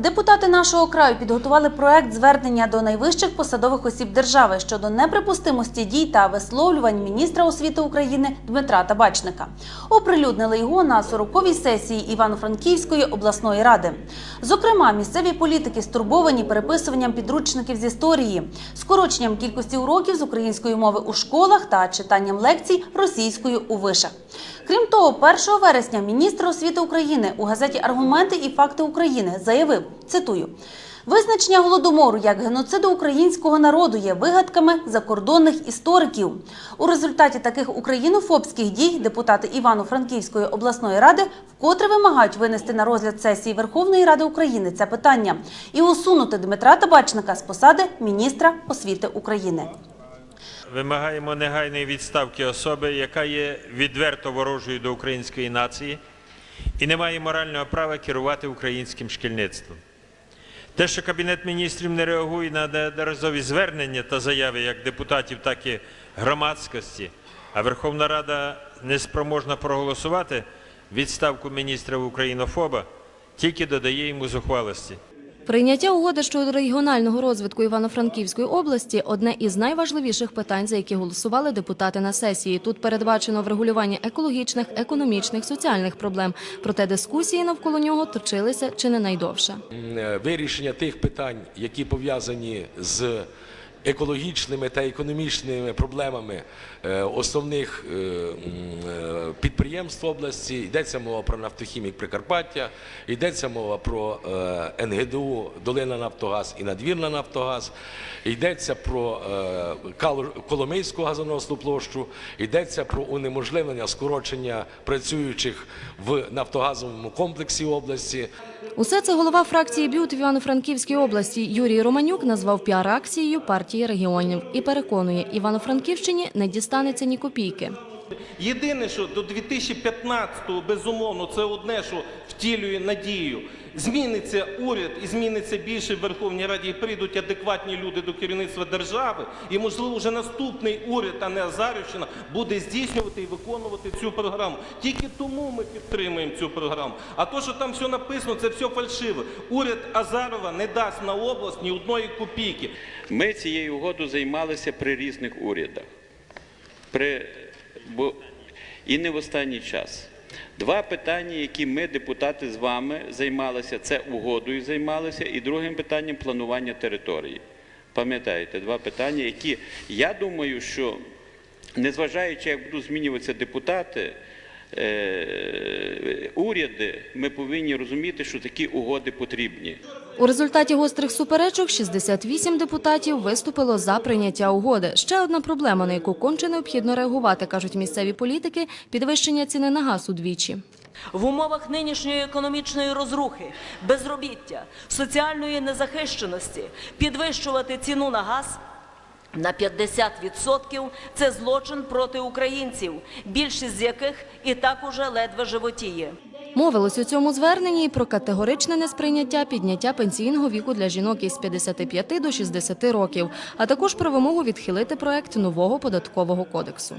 Депутати нашого краю підготували проект звернення до найвищих посадових осіб держави щодо неприпустимості дій та висловлювань міністра освіти України Дмитра Табачника. Оприлюднили його на 40-й сесії Івано-Франківської обласної ради. Зокрема, місцеві політики стурбовані переписуванням підручників з історії, скороченням кількості уроків з української мови у школах та читанням лекцій російською у вишах. Крім того, 1 вересня міністр освіти України у газеті Аргументи і факти України заявив: цитую. Визначення голодомору як геноциду українського народу є вигадками закордонних істориків. У результаті таких українофобських дій депутати Івано-Франківської обласної ради вкотре вимагають винести на розгляд сесії Верховної Ради України це питання і усунути Дмитра Табачника з посади міністра освіти України. Вимагаємо негайної відставки особи, яка є відверто ворожою до української нації і не має морального права керувати українським шкільництвом. Те, що Кабінет міністрів не реагує на неодноразові звернення та заяви як депутатів, так і громадськості, а Верховна Рада не спроможна проголосувати відставку міністра українофоба, тільки додає йому зухвалості. Прийняття угоди щодо регіонального розвитку Івано-Франківської області одне із найважливіших питань, за які голосували депутати на сесії. Тут передбачено врегулювання екологічних, економічних, соціальних проблем. Проте дискусії навколо нього точилися чи не найдовше. Е, вирішення тих питань, які пов'язані з екологічними та економічними проблемами е, основних е, е, підприємств області. Йдеться мова про нафтохімік Прикарпаття, йдеться мова про НГДУ Долина Нафтогаз і Надвірна Нафтогаз, йдеться про Коломийську газоносну площу, йдеться про унеможливлення скорочення працюючих в нафтогазовому комплексі області. Усе це голова фракції БЮТ в Івано-Франківській області Юрій Романюк назвав піар-акцією партії регіонів і переконує, Івано-Франківщині не дістанеться ні копійки. Єдине, що до 2015-го, безумовно, це одне, що втілює надію. Зміниться уряд і зміниться більше в Верховній Раді, і прийдуть адекватні люди до керівництва держави. І, можливо, вже наступний уряд, а не Азарівщина, буде здійснювати і виконувати цю програму. Тільки тому ми підтримуємо цю програму. А то, що там все написано, це все фальшиве. Уряд Азарова не дасть на область ні одної копійки. Ми цією угодою займалися при різних урядах. При, бо, і не в останній час. Два питання, які ми, депутати, з вами займалися, це угодою займалися, і другим питанням планування території. Пам'ятаєте, два питання, які я думаю, що незважаючи, як будуть змінюватися депутати, уряди, ми повинні розуміти, що такі угоди потрібні. У результаті гострих суперечок 68 депутатів виступило за прийняття угоди. Ще одна проблема, на яку конче необхідно реагувати, кажуть місцеві політики – підвищення ціни на газ удвічі. В умовах нинішньої економічної розрухи, безробіття, соціальної незахищеності підвищувати ціну на газ на 50% – це злочин проти українців, більшість з яких і так уже ледве животіє. Мовилось у цьому зверненні і про категоричне несприйняття підняття пенсійного віку для жінок із 55 до 60 років, а також про вимогу відхилити проект нового податкового кодексу.